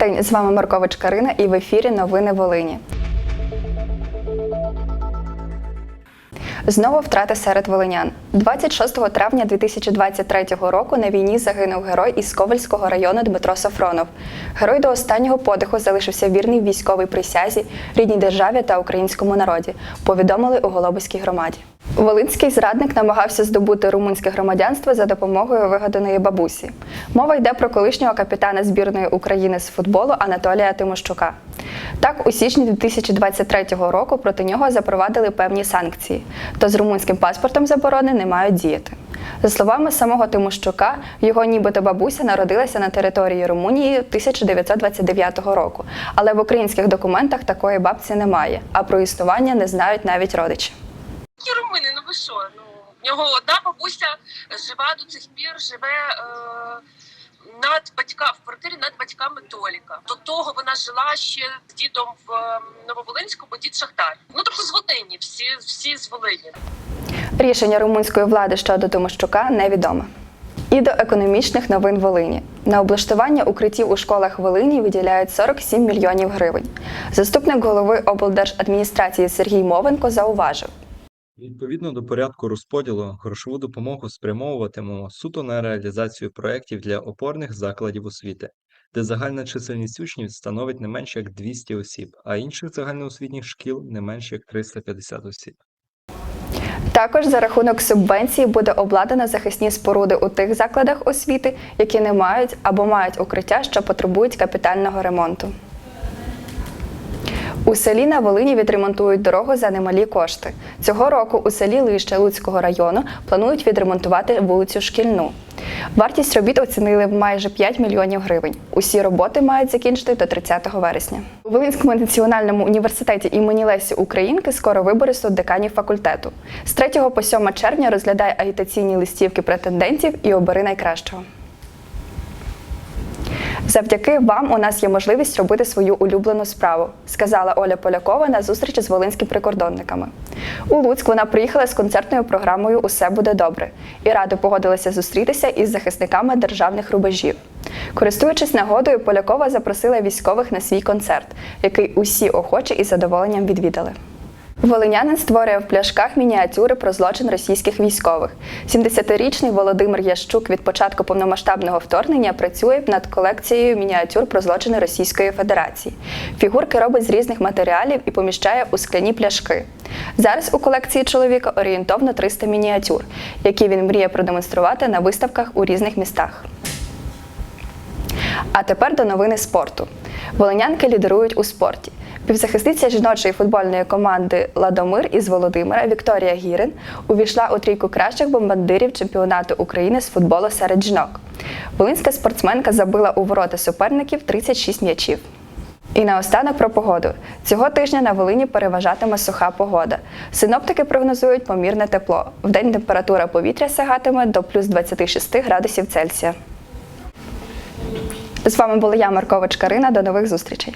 день. З вами Маркович Карина і в ефірі Новини Волині. Знову втрати серед волинян. 26 травня 2023 року на війні загинув герой із Ковальського району Дмитро Сафронов. Герой до останнього подиху залишився вірний військовій присязі, рідній державі та українському народі. Повідомили у Голобиській громаді. Волинський зрадник намагався здобути румунське громадянство за допомогою вигаданої бабусі. Мова йде про колишнього капітана збірної України з футболу Анатолія Тимощука. Так, у січні 2023 року проти нього запровадили певні санкції, то з румунським паспортом заборони не мають діяти. За словами самого Тимощука, його нібито бабуся народилася на території Румунії 1929 року, але в українських документах такої бабці немає, а про існування не знають навіть родичі. Румини, ну ви що? Ну в нього одна бабуся жива до цих пір, живе е, над батька в квартирі над батьками Толіка. До того вона жила ще з дідом в е, Нововолинську, бо дід Шахтар. Ну тобто з Волині, всі всі з Волині. Рішення румунської влади щодо Тимощука невідоме. І до економічних новин Волині. На облаштування укриттів у школах Волині виділяють 47 мільйонів гривень. Заступник голови облдержадміністрації Сергій Мовенко зауважив. Відповідно до порядку розподілу, грошову допомогу спрямовуватимемо суто на реалізацію проєктів для опорних закладів освіти, де загальна чисельність учнів становить не менше як 200 осіб, а інших загальноосвітніх шкіл не менше як 350 осіб. Також за рахунок субвенції буде обладнано захисні споруди у тих закладах освіти, які не мають або мають укриття, що потребують капітального ремонту. У селі на Волині відремонтують дорогу за немалі кошти. Цього року у селі Лище Луцького району планують відремонтувати вулицю Шкільну. Вартість робіт оцінили в майже 5 мільйонів гривень. Усі роботи мають закінчити до 30 вересня. У Волинському національному університеті імені Лесі Українки скоро вибори деканів факультету. З 3 по 7 червня розглядай агітаційні листівки претендентів і обери найкращого. Завдяки вам у нас є можливість робити свою улюблену справу, сказала Оля Полякова на зустрічі з волинськими прикордонниками. У Луцьк вона приїхала з концертною програмою Усе буде добре і радо погодилася зустрітися із захисниками державних рубежів. Користуючись нагодою, Полякова запросила військових на свій концерт, який усі охочі із задоволенням відвідали. Волинянин створює в пляшках мініатюри про злочин російських військових. 70-річний Володимир Ящук від початку повномасштабного вторгнення працює над колекцією мініатюр про злочини Російської Федерації. Фігурки робить з різних матеріалів і поміщає у скляні пляшки. Зараз у колекції чоловіка орієнтовно 300 мініатюр, які він мріє продемонструвати на виставках у різних містах. А тепер до новини спорту. Волинянки лідерують у спорті. Півзахисниця жіночої футбольної команди Ладомир із Володимира Вікторія Гірин увійшла у трійку кращих бомбардирів чемпіонату України з футболу серед жінок. Волинська спортсменка забила у ворота суперників 36 м'ячів. І наостанок про погоду. Цього тижня на Волині переважатиме суха погода. Синоптики прогнозують помірне тепло. Вдень температура повітря сягатиме до плюс 26 градусів Цельсія. З вами була я, Маркович Карина. До нових зустрічей.